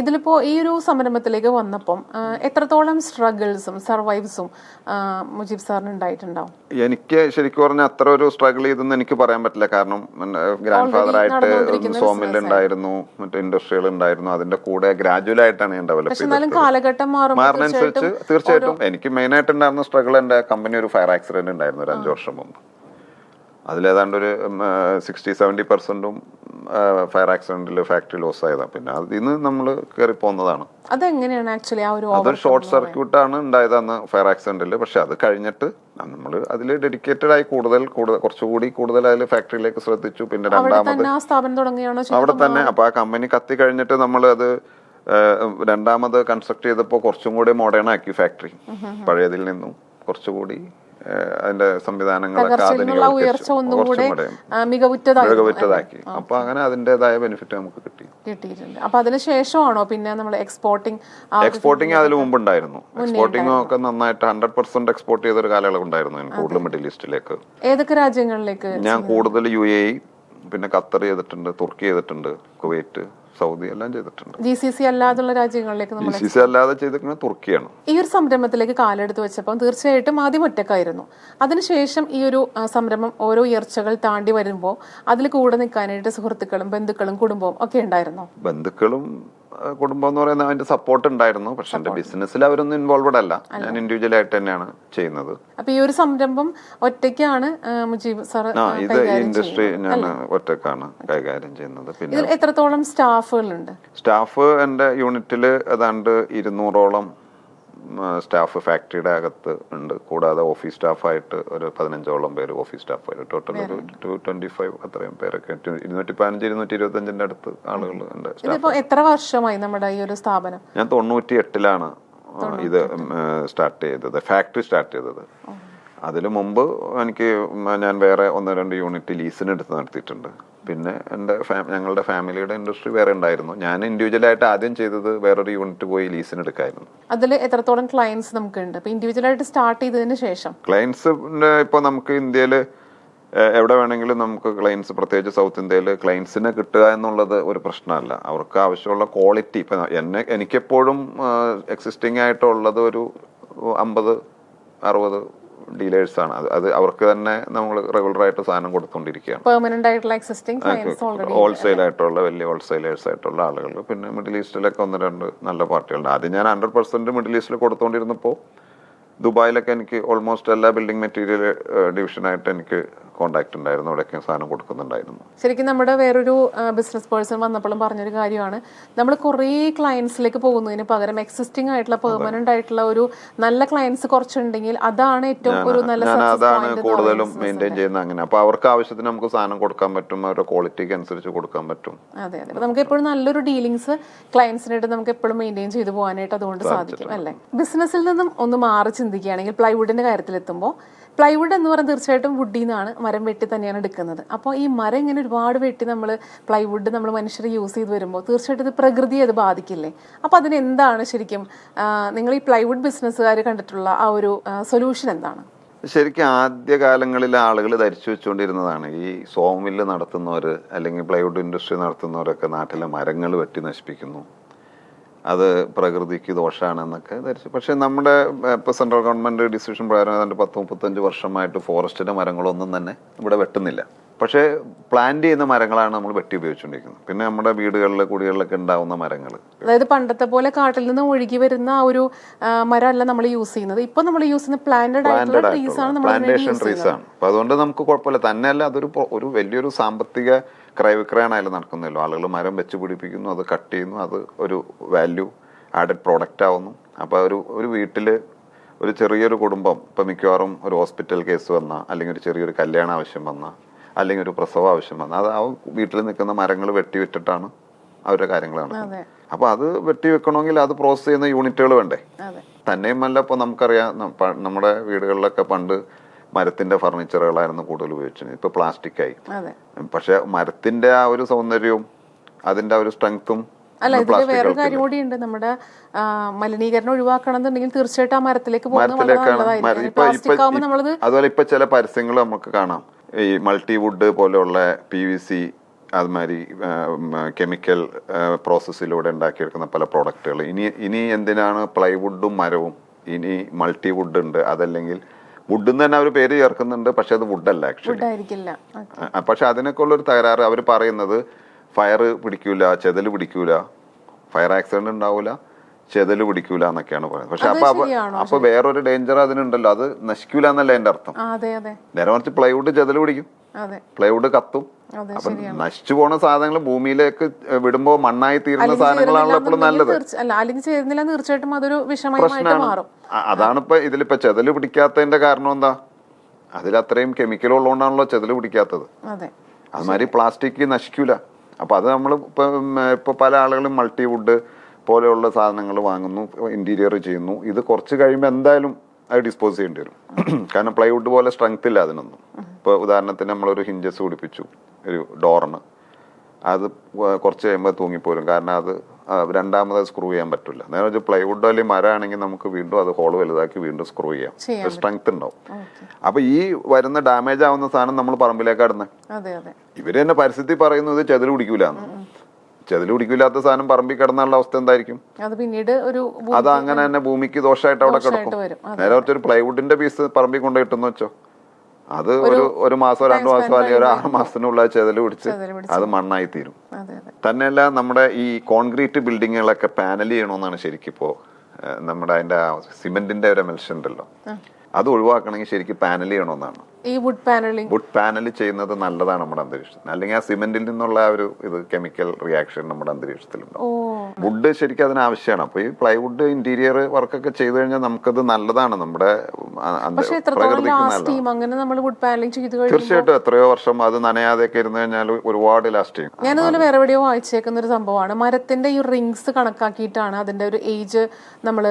ഇതിലിപ്പോ ഈ ഒരു സംരംഭത്തിലേക്ക് വന്നപ്പം എത്രത്തോളം സ്ട്രഗിൾസും സർവൈവ്സും മുജീബ് സാറിന് ഉണ്ടായിട്ടുണ്ടാവും? എനിക്ക് ശരിക്കും പറഞ്ഞാൽ അത്ര ഒരു സ്ട്രഗിൾ ചെയ്തെന്ന് എനിക്ക് പറയാൻ പറ്റില്ല. കാരണം ഗ്രാൻഡ് ഫാദർ ആയിട്ട് സോമിൽ ഉണ്ടായിരുന്നു മറ്റേ ഇൻഡസ്ട്രികൾ ഉണ്ടായിരുന്നു അതിന്റെ കൂടെ ഗ്രാജുവൽ ആയിട്ടാണ് ഞാൻ ഡെവലപ്പ് കാലഘട്ടം മാറുന്നതനുസരിച്ച് തീർച്ചയായിട്ടും എനിക്ക് മെയിൻ ആയിട്ട് ഉണ്ടായിരുന്ന സ്ട്രഗിൾ എന്റെ കമ്പനി ഒരു ഫയർ ആക്സിഡന്റ് ഉണ്ടായിരുന്നു ഒരു അഞ്ചു വർഷം മുമ്പ്. അതിലേതാണ്ട് ഒരു സിക്സ്റ്റി സെവന്റി പെർസെന്റും ഫയർ ആക്സിഡന്റിൽ ഫാക്ടറി ലോസ് ആയതാണ് പിന്നെ അതിൽ നിന്ന് നമ്മൾ കയറി പോകുന്നതാണ് അതെങ്ങനെയാണ് ആക്ച്വലി ആ ഒരു അതൊരു ഷോർട്ട് സർക്യൂട്ട് ആണ് ഉണ്ടായതെന്ന് ഫയർ ആക്സിഡന്റിൽ പക്ഷെ അത് കഴിഞ്ഞിട്ട് നമ്മൾ അതിൽ ഡെഡിക്കേറ്റഡ് ആയി കൂടുതൽ കൂടുതൽ കുറച്ചുകൂടി കൂടുതൽ അതിൽ ഫാക്ടറിയിലേക്ക് ശ്രദ്ധിച്ചു. പിന്നെ രണ്ടാമത്? അവിടെ തന്നെ. അപ്പൊ ആ കമ്പനി കത്തി കഴിഞ്ഞിട്ട് നമ്മൾ അത് രണ്ടാമത് കൺസ്ട്രക്ട് ചെയ്തപ്പോൾ കുറച്ചും കൂടി മോഡേൺ ആക്കി ഫാക്ടറി പഴയതിൽ നിന്നും കുറച്ചുകൂടി അതിന്റെ സംവിധാനങ്ങളൊക്കെ ഉയർച്ച ഒന്നുകൂടെ മികവുറ്റതാക്കി. അപ്പൊ അങ്ങനെ അതിന്റേതായ ബെനിഫിറ്റ് നമുക്ക് കിട്ടി. കിട്ടിയിട്ടുണ്ട്. അപ്പൊ അതിന് പിന്നെ നമ്മൾ എക്സ്പോർട്ടിംഗ് എക്സ്പോർട്ടിംഗ് അതിൽ മുമ്പ് ഉണ്ടായിരുന്നു. എക്സ്പോർട്ടിംഗ് ഒക്കെ നന്നായിട്ട് ഹൺഡ്രഡ് പെർസെന്റ് എക്സ്പോർട്ട് ചെയ്തൊരു കാലയളവ് ഉണ്ടായിരുന്നു ഞാൻ കൂടുതൽ മിഡിൽ ഈസ്റ്റിലേക്ക്. ഏതൊക്കെ രാജ്യങ്ങളിലേക്ക് ഞാൻ കൂടുതൽ യു എ പിന്നെ ഖത്തർ ചെയ്തിട്ടുണ്ട് തുർക്കി ചെയ്തിട്ടുണ്ട് കുവൈറ്റ്. സൗദി എല്ലാം ചെയ്തിട്ടുണ്ട്. ജി സി സി അല്ലാതുള്ള രാജ്യങ്ങളിലേക്ക് ജി സി സി അല്ലാതെ ചെയ്തിരിക്കുന്നത് തുർക്കിയാണ്. ഈ ഒരു സംരംഭത്തിലേക്ക് കാലെടുത്ത് വെച്ചപ്പോൾ തീർച്ചയായിട്ടും ആദ്യം ഒറ്റക്കായിരുന്നു. അതിനുശേഷം ഈ ഒരു സംരംഭം ഓരോ ഉയർച്ചകൾ താണ്ടി വരുമ്പോൾ അതിൽ കൂടെ നിൽക്കാനായിട്ട് സുഹൃത്തുക്കളും ബന്ധുക്കളും കുടുംബവും ഒക്കെ ഉണ്ടായിരുന്നു? ബന്ധുക്കളും കുടുംബം എന്ന് പറയുന്ന അതിന്റെ സപ്പോർട്ട് ഉണ്ടായിരുന്നു. പക്ഷെ എന്റെ ബിസിനസ്സിൽ അവരൊന്നും ഇൻവോൾവഡ് അല്ല. ഞാൻ ഇൻഡിവിജ്വൽ ആയിട്ട് തന്നെയാണ് ചെയ്യുന്നത്. അപ്പൊ ഈ ഒരു സംരംഭം ഒറ്റയ്ക്കാണ് മുജീബ് സാർ ഇത് ഇൻഡസ്ട്രി ഞാൻ ഒറ്റക്കാണ് കൈകാര്യം ചെയ്യുന്നത്. പിന്നെ എത്രത്തോളം സ്റ്റാഫുകളുണ്ട്? സ്റ്റാഫ് എന്റെ യൂണിറ്റിൽ ഏതാണ്ട് ഇരുന്നൂറോളം സ്റ്റാഫ് ഫാക്ടറിയുടെ അകത്ത് ഉണ്ട്. കൂടാതെ ഓഫീസ് സ്റ്റാഫായിട്ട് ഒരു പതിനഞ്ചോളം പേര് ഓഫീസ് സ്റ്റാഫായിട്ട്. ടോട്ടൽ ഒരു ടു ട്വന്റി ഫൈവ് അത്രയും പേരൊക്കെ. ഇരുന്നൂറ്റി പതിനഞ്ച് ഇരുന്നൂറ്റി ഇരുപത്തഞ്ചിന്റെ അടുത്ത് ആളുകൾ ഉണ്ട് എത്ര വർഷമായി നമ്മുടെ ഈ ഒരു സ്ഥാപനം? ഞാൻ തൊണ്ണൂറ്റി എട്ടിലാണ് ഇത് സ്റ്റാർട്ട് ചെയ്തത്. ഫാക്ടറി സ്റ്റാർട്ട് ചെയ്തത്. അതിനു മുമ്പ് എനിക്ക് ഞാൻ വേറെ ഒന്ന് രണ്ട് യൂണിറ്റ് ലീസിന് എടുത്ത് നടത്തിയിട്ടുണ്ട്. പിന്നെ എന്റെ ഫാ- ഞങ്ങളുടെ ഫാമിലിയുടെ ഇൻഡസ്ട്രി വേറെ ഉണ്ടായിരുന്നു. ഞാൻ ഇൻഡിവിജ്വലായിട്ട് ആദ്യം ചെയ്തത് വേറൊരു യൂണിറ്റ് പോയി ലീസിന് എടുക്കായിരുന്നു. അതിൽ എത്രത്തോളം ക്ലയൻസ് നമുക്കുണ്ട്? ആയിട്ട് സ്റ്റാർട്ട് ചെയ്തതിന് ശേഷം. ക്ലയൻസ് ഇപ്പോൾ നമുക്ക് ഇന്ത്യയിൽ എവിടെ വേണമെങ്കിലും നമുക്ക് ക്ലയൻസ് പ്രത്യേകിച്ച് സൗത്ത് ഇന്ത്യയിൽ ക്ലയൻസിനെ കിട്ടുക എന്നുള്ളത് ഒരു പ്രശ്നമല്ല. അവർക്ക് ആവശ്യമുള്ള ക്വാളിറ്റി ഇപ്പം എന്നെ എനിക്കെപ്പോഴും എക്സിസ്റ്റിംഗ് ആയിട്ടുള്ളത് ഒരു അമ്പത് അറുപത് ഡീലേഴ്സാണ്. അത് അത് അവർക്ക് തന്നെ നമ്മൾ റെഗുലറായിട്ട് സാധനം കൊടുത്തുകൊണ്ടിരിക്കുകയാണ് പെർമനന്റ് ആയിട്ടുള്ള എക്സിസ്റ്റിംഗ് ഹോൾസെയിൽ ആയിട്ടുള്ള വലിയ ഹോൾസെയിലേഴ്സ് ആയിട്ടുള്ള ആളുകൾ പിന്നെ മിഡിൽ ഈസ്റ്റിലൊക്കെ ഒന്ന് രണ്ട് നല്ല പാർട്ടികളുണ്ട്. ആദ്യം ഞാൻ ഹൺഡ്രഡ് പെർസെന്റ് മിഡിൽ ഈസ്റ്റിൽ കൊടുത്തുകൊണ്ടിരുന്നപ്പോൾ ദുബായിലൊക്കെ എനിക്ക് ഓൾമോസ്റ്റ് എല്ലാ ബിൽഡിംഗ് മെറ്റീരിയൽ ഡിവിഷനായിട്ട് എനിക്ക് കോണ്ടാക്ട് ഉണ്ടായിരുന്നു അവിടെയൊക്കെ സാധനം കൊടുക്കുന്നുണ്ടായിരുന്നു. ശരിക്കും നമ്മുടെ വേറൊരു ബിസിനസ് പേഴ്സൺ വന്നപ്പോഴും പറഞ്ഞൊരു കാര്യമാണ്. നമ്മൾ കുറേ ക്ലയൻസിലേക്ക് പോകുന്നതിന് പകരം എക്സിസ്റ്റിംഗ് ആയിട്ടുള്ള പെർമനന്റ് ആയിട്ടുള്ള ഒരു നല്ല ക്ലയൻസ് കുറച്ചുണ്ടെങ്കിൽ അതാണ് ഏറ്റവും ഒരു നല്ല അതാണ് കൂടുതലും മെയിന്റെയിൻ ചെയ്യുന്നത് അങ്ങനെ. അപ്പൊ അവർക്ക് ആവശ്യത്തിന് നമുക്ക് സാധനം കൊടുക്കാൻ പറ്റും അവരുടെ ക്വാളിറ്റിക്ക് അനുസരിച്ച് കൊടുക്കാൻ പറ്റും. അതെ അതെ. നമുക്ക് എപ്പോഴും നല്ലൊരു ഡീലിങ്സ് ക്ലയൻസിനായിട്ട് നമുക്ക് എപ്പോഴും മെയിന്റെയിൻ ചെയ്തു പോകാനായിട്ട് അതുകൊണ്ട് സാധിക്കും അല്ലേ? ബിസിനസ്സിൽ നിന്നും ഒന്ന് മാറി ചിന്തിക്കുകയാണെങ്കിൽ പ്ലൈവുഡിന്റെ കാര്യത്തിൽ എത്തുമ്പോൾ പ്ലൈവുഡ് എന്ന് പറഞ്ഞാൽ തീർച്ചയായിട്ടും വുഡിൽ നിന്നാണ് മരം വെട്ടി തന്നെയാണ് എടുക്കുന്നത്. അപ്പോൾ ഈ മരം ഇങ്ങനെ ഒരുപാട് വെട്ടി നമ്മൾ പ്ലൈവുഡ് നമ്മൾ മനുഷ്യർ യൂസ് ചെയ്ത് വരുമ്പോൾ തീർച്ചയായിട്ടും ഇത് പ്രകൃതിയെ അത് ബാധിക്കില്ലേ? അപ്പോൾ അതിനെന്താണ് ശരിക്കും നിങ്ങൾ ഈ പ്ലൈവുഡ് ബിസിനസ്സുകാർ കണ്ടിട്ടുള്ള ആ ഒരു സൊല്യൂഷൻ എന്താണ്? ശരിക്കും ആദ്യകാലങ്ങളിൽ ആളുകൾ ധരിച്ചു വെച്ചുകൊണ്ടിരുന്നതാണ്. ഈ സോമിൽ നടത്തുന്നവർ അല്ലെങ്കിൽ പ്ലൈവുഡ് ഇൻഡസ്ട്രി നടത്തുന്നവരൊക്കെ നാട്ടിലെ മരങ്ങൾ വെട്ടി നശിപ്പിക്കുന്നു. അത് പ്രകൃതിക്ക് ദോഷമാണെന്നൊക്കെ ധരിച്ചു. പക്ഷേ നമ്മുടെ ഇപ്പോൾ സെൻട്രൽ ഗവൺമെന്റ് ഡിസിഷൻ പ്രകാരം ഏതാണ്ട് പത്ത് മുപ്പത്തഞ്ച് വർഷമായിട്ട് ഫോറസ്റ്റിന്റെ മരങ്ങളൊന്നും തന്നെ ഇവിടെ വെട്ടുന്നില്ല. പക്ഷേ പ്ലാന്റ് ചെയ്യുന്ന മരങ്ങളാണ് നമ്മൾ വെട്ടി ഉപയോഗിച്ചുകൊണ്ടിരിക്കുന്നത്. പിന്നെ നമ്മുടെ വീടുകളിൽ കുടികളിലൊക്കെ ഉണ്ടാവുന്ന മരങ്ങൾ. അതായത് പണ്ടത്തെ പോലെ കാട്ടിൽ നിന്ന് ഒഴുകി വരുന്ന ആ ഒരു മരമല്ല നമ്മൾ യൂസ് ചെയ്യുന്നത്. ഇപ്പൊ നമ്മൾ യൂസ് ചെയ്യുന്ന പ്ലാന്റഡ് ആയിട്ടുള്ള ട്രീസ് ആണ് പ്ലാന്റേഷൻ ട്രീസ് ആണ്. അപ്പൊ അതുകൊണ്ട് നമുക്ക് കുഴപ്പമില്ല. തന്നെയല്ല അതൊരു ഒരു വലിയൊരു സാമ്പത്തിക ക്രയവിക്രയണമായാലും നടക്കുന്നല്ലോ. ആളുകൾ മരം വെച്ച് പിടിപ്പിക്കുന്നു അത് കട്ട് ചെയ്യുന്നു അത് ഒരു വാല്യൂ ആഡഡ് പ്രോഡക്റ്റ് ആവുന്നു. അപ്പൊ ഒരു ഒരു വീട്ടിൽ ഒരു ചെറിയൊരു കുടുംബം ഇപ്പൊ മിക്കവാറും ഒരു ഹോസ്പിറ്റൽ കേസ് വന്ന അല്ലെങ്കിൽ ഒരു ചെറിയൊരു കല്യാണ ആവശ്യം വന്ന അല്ലെങ്കിൽ ഒരു പ്രസവം ആവശ്യം വന്നാൽ അത് ആ വീട്ടിൽ നിൽക്കുന്ന മരങ്ങൾ വെട്ടിവിറ്റിട്ടാണ് അവരുടെ കാര്യങ്ങൾ നടക്കുന്നത്. അതെ. അപ്പൊ അത് വെട്ടി വെക്കണമെങ്കിൽ അത് പ്രോസസ് ചെയ്യുന്ന യൂണിറ്റുകൾ വേണ്ടേ? തന്നെയുമല്ല ഇപ്പോൾ നമുക്കറിയാം നമ്മുടെ വീടുകളിലൊക്കെ പണ്ട് മരത്തിന്റെ ഫർണിച്ചറുകളായിരുന്നു കൂടുതൽ ഉപയോഗിച്ചിരുന്നത്. ഇപ്പൊ പ്ലാസ്റ്റിക് ആയി. പക്ഷെ മരത്തിന്റെ ആ ഒരു സൗന്ദര്യവും അതിന്റെ ആ ഒരു സ്ട്രെങ്ത്തും അല്ല ഇതിൽ വേറൊരു കാര്യം കൂടിയുണ്ട്. നമ്മുടെ മലിനീകരണം ഒഴിവാക്കണം എന്നുണ്ടെങ്കിൽ തീർച്ചയായിട്ടും ആ മരത്തിലേക്ക് പോകുന്നത് ഇപ്പൊ അതുപോലെ ഇപ്പൊ ചില പരസ്യങ്ങൾ നമുക്ക് കാണാം. ഈ മൾട്ടി വുഡ് പോലെയുള്ള പി വി സി അതുമാതിരി കെമിക്കൽ പ്രോസസ്സിലൂടെ ഉണ്ടാക്കിയെടുക്കുന്ന പല പ്രോഡക്റ്റുകൾ ഇനി ഇനി എന്തിനാണ് പ്ലൈവുഡും മരവും? ഇനി മൾട്ടി വുഡ് ഉണ്ട്. അതല്ലെങ്കിൽ വുഡ് എന്ന് തന്നെ അവർ പേര് ചേർക്കുന്നുണ്ട് പക്ഷെ അത് വുഡല്ല ആക്ച്വലി പക്ഷെ അതിനൊക്കെ ഉള്ളൊരു തകരാറ് അവർ പറയുന്നത് ഫയർ പിടിക്കൂല ചെതൽ പിടിക്കൂല ഫയർ ആക്സിഡന്റ് ഉണ്ടാവൂല ചെതൽ പിടിക്കൂല എന്നൊക്കെയാണ് പറയുന്നത്. പക്ഷെ അപ്പൊ അപ്പൊ-? വേറൊരു ഡേഞ്ചർ അതിനുണ്ടല്ലോ. അത് നശിക്കൂല എന്നല്ല എന്റെ അർത്ഥം. നേരെ മറിച്ച് പ്ലൈവുഡ് ചെതൽ പിടിക്കും. പ്ലൈവുഡ് കത്തും. അപ്പൊ നശിച്ചു പോണ സാധനങ്ങൾ ഭൂമിയിലേക്ക് വിടുമ്പോ മണ്ണായി തീരുന്ന സാധനങ്ങളാണല്ലോ എപ്പോഴും നല്ലത്. തീർച്ചയായിട്ടും അതൊരു പ്രശ്നമാണ്. അതാണ് ഇതിലിപ്പോ ചെതൽ പിടിക്കാത്തതിന്റെ കാരണം എന്താ? അതിൽ അത്രയും കെമിക്കൽ ഉള്ളതുകൊണ്ടാണല്ലോ ചെതൽ പിടിക്കാത്തത്. അതെ. അതുമാതിരി പ്ലാസ്റ്റിക് നശിക്കൂല. അപ്പൊ അത് നമ്മൾ ഇപ്പൊ ഇപ്പൊ പല ആളുകളും മൾട്ടിവുഡ് പോലെയുള്ള സാധനങ്ങൾ വാങ്ങുന്നു ഇന്റീരിയർ ചെയ്യുന്നു. ഇത് കുറച്ച് കഴിയുമ്പോൾ എന്തായാലും അത് ഡിസ്പോസ് ചെയ്യേണ്ടി വരും. കാരണം പ്ലൈവുഡ് പോലെ സ്ട്രെങ്ത് ഇല്ല അതിനൊന്നും. ഇപ്പോൾ ഉദാഹരണത്തിന് നമ്മളൊരു ഹിഞ്ചസ് പിടിപ്പിച്ചു ഒരു ഡോറിന് അത് കുറച്ച് കഴിയുമ്പോൾ തൂങ്ങിപ്പോരും. കാരണം അത് രണ്ടാമത് സ്ക്രൂ ചെയ്യാൻ പറ്റില്ല. നേരെ വെച്ചാൽ പ്ലൈവുഡ് അല്ലെങ്കിൽ മരമാണെങ്കിൽ നമുക്ക് വീണ്ടും അത് ഹോൾ വലുതാക്കി വീണ്ടും സ്ക്രൂ ചെയ്യാം. സ്ട്രെങ്ത് ഉണ്ടാവും. അപ്പൊ ഈ വരുന്ന ഡാമേജ് ആവുന്ന സാധനം നമ്മൾ പറമ്പിലേക്ക് ഇടുന്നത് അതെ അതെ. ഇവർ തന്നെ പരിസ്ഥിതി പറയുന്നത് ചെതിൽ പിടിക്കൂലെന്ന്. ചെതിൽ പിടിക്കില്ലാത്ത സാധനം പറമ്പിൽ കിടന്നുള്ള അവസ്ഥ എന്തായിരിക്കും? അത് പിന്നീട് ഒരു അത് അങ്ങനെ തന്നെ ഭൂമിക്ക് ദോഷമായിട്ട് അവിടെ കിടക്കും. നേരെ ഒരു പ്ലൈവുഡിന്റെ പീസ് പറമ്പിൽ കൊണ്ട് കിട്ടുന്ന വെച്ചോ? അത് ഒരു ഒരു മാസം രണ്ടു മാസം അല്ലെങ്കിൽ ഒരു ആറ് മാസത്തിനുള്ള ചെതൽ പിടിച്ച്. അത് മണ്ണായി തീരും തന്നെയല്ല നമ്മുടെ ഈ കോൺക്രീറ്റ് ബിൽഡിങ്ങുകളൊക്കെ പാനൽ ചെയ്യണമെന്നാണ് ശരിക്കും ഇപ്പോ നമ്മുടെ അതിന്റെ സിമെന്റിന്റെ ഒരു മെൽഷൻ ഉണ്ടല്ലോ. അത് ഒഴിവാക്കണമെങ്കിൽ ശരിക്കും പാനൽ ചെയ്യണമെന്നാണ്. ഈ വുഡ് പാനലിംഗ് വുഡ് പാനൽ ചെയ്യുന്നത് നല്ലതാണ് നമ്മുടെ അന്തരീക്ഷത്തിന് അല്ലെങ്കിൽ ആ സിമെന്റിൽ നിന്നുള്ള ആ ഒരു ഇത് കെമിക്കൽ റിയാക്ഷൻ നമ്മുടെ അന്തരീക്ഷത്തിലുണ്ടാവും ഓ വുഡ് ശരിക്കും അതിന് ആവശ്യമാണ് അപ്പൊ ഈ പ്ലൈവുഡ് ഇന്റീരിയർ വർക്കൊക്കെ ചെയ്തു കഴിഞ്ഞാൽ നമുക്കത് നല്ലതാണ്. നമ്മുടെ തീർച്ചയായിട്ടും എത്രയോ വർഷം അത് നനയാതെയൊക്കെ ഇരുന്ന് കഴിഞ്ഞാൽ ഒരുപാട് ലാസ്റ്റ് ചെയ്യും ഞാനതുപോലെ വേറെ എവിടെയോ വായിച്ചേക്കുന്ന ഒരു സംഭവമാണ്. മരത്തിന്റെ ഈ റിങ്സ് കണക്കാക്കിയിട്ടാണ് അതിന്റെ ഒരു ഏജ് നമ്മൾ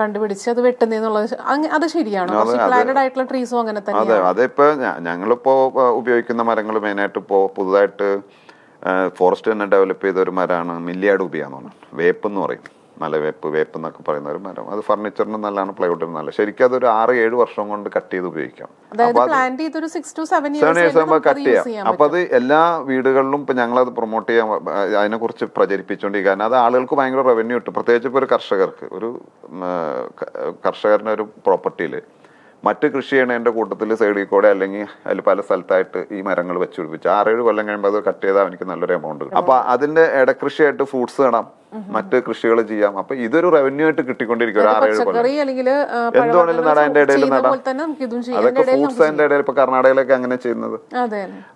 കണ്ടുപിടിച്ച് അത് വെട്ടുന്നതെന്നുള്ളത് അത് ശരിയാണോ. ആയിട്ടുള്ള ട്രീസും അങ്ങനെ തന്നെ അതെ. അതെ അതിപ്പോ ഞ- ഞങ്ങളിപ്പോ ഉപയോഗിക്കുന്ന മരങ്ങൾ മെയിനായിട്ട് ഇപ്പോ പുതുതായിട്ട് ഫോറസ്റ്റ് തന്നെ ഡെവലപ്പ് ചെയ്ത ഒരു മരമാണ് മില്ലിയാഡൂബിയ എന്ന് പറഞ്ഞത് വേപ്പ് എന്ന് പറയും. നല്ല വേപ്പ് വേപ്പ് എന്നൊക്കെ പറയുന്ന ഒരു മരം. അത് ഫർണിച്ചറിന് നല്ലതാണ് പ്ലൈവുഡിന് നല്ല ശരിക്കും അതൊരു ആറ് ഏഴ് വർഷം കൊണ്ട് കട്ട് ചെയ്ത് ഉപയോഗിക്കാം. സെവൻ ഇയേഴ്സ് ആകുമ്പോൾ കട്ട് ചെയ്യാം. അപ്പൊ അത് എല്ലാ വീടുകളിലും ഇപ്പൊ ഞങ്ങളത് പ്രൊമോട്ട് ചെയ്യാൻ അതിനെക്കുറിച്ച് പ്രചരിപ്പിച്ചുകൊണ്ടിരിക്കുക കാരണം അത് ആളുകൾക്ക് ഭയങ്കര റവന്യൂ കിട്ടും. പ്രത്യേകിച്ച് ഇപ്പൊ ഒരു കർഷകർക്ക്. ഒരു കർഷകരുടെ ഒരു പ്രോപ്പർട്ടിയിൽ മറ്റ് കൃഷി ചെയ്യണതിന്റെ കൂട്ടത്തിൽ സൈഡിൽ കൂടെ അല്ലെങ്കിൽ അതിൽ പല സ്ഥലത്തായിട്ട് ഈ മരങ്ങൾ വെച്ച് പിടിപ്പിച്ചു ആറേഴ് കൊല്ലം കഴിയുമ്പോൾ അത് കട്ട് ചെയ്താൽ എനിക്ക് നല്ലൊരു എമൗണ്ട് കിട്ടും. അപ്പൊ അതിന്റെ ഇടകൃഷിയായിട്ട് ഫ്രൂട്ട്സ് നടാം മറ്റ് കൃഷികൾ ചെയ്യാം. അപ്പൊ ഇതൊരു റവന്യൂ ആയിട്ട് കിട്ടിക്കൊണ്ടിരിക്കും ഒരു ആറേഴ് കൊല്ലം പച്ചക്കറി അല്ലെങ്കിൽ എന്ത് വേണേലും നടാം ഇടയിൽ നടാം. അതൊക്കെ ഫ്രൂട്ട്സ് അതിന്റെ ഇടയിൽ ഇപ്പൊ കർണാടകയിലൊക്കെ അങ്ങനെ ചെയ്യുന്നത്.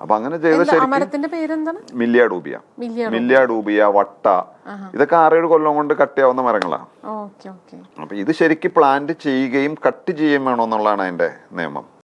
അപ്പൊ അങ്ങനെ ചെയ്ത മില്ലിയാഡൂബിയ മില്ലിയാഡൂബിയ ശരിക്കും മരത്തിന്റെ പേരെന്താണ്? മില്ലിയ ഡൂബിയ മില്ലിയ മില്ലിയ ഡൂബിയ വട്ട ഇതൊക്കെ ആറേഴ് കൊല്ലം കൊണ്ട് കട്ട് ചെയ്യാവുന്ന മരങ്ങളാണ് അപ്പൊ ഇത് ശരിക്കും പ്ലാന്റ് ചെയ്യുകയും കട്ട് ചെയ്യുകയും വേണമെന്നുള്ളതാണ് അതിന്റെ നിയമം.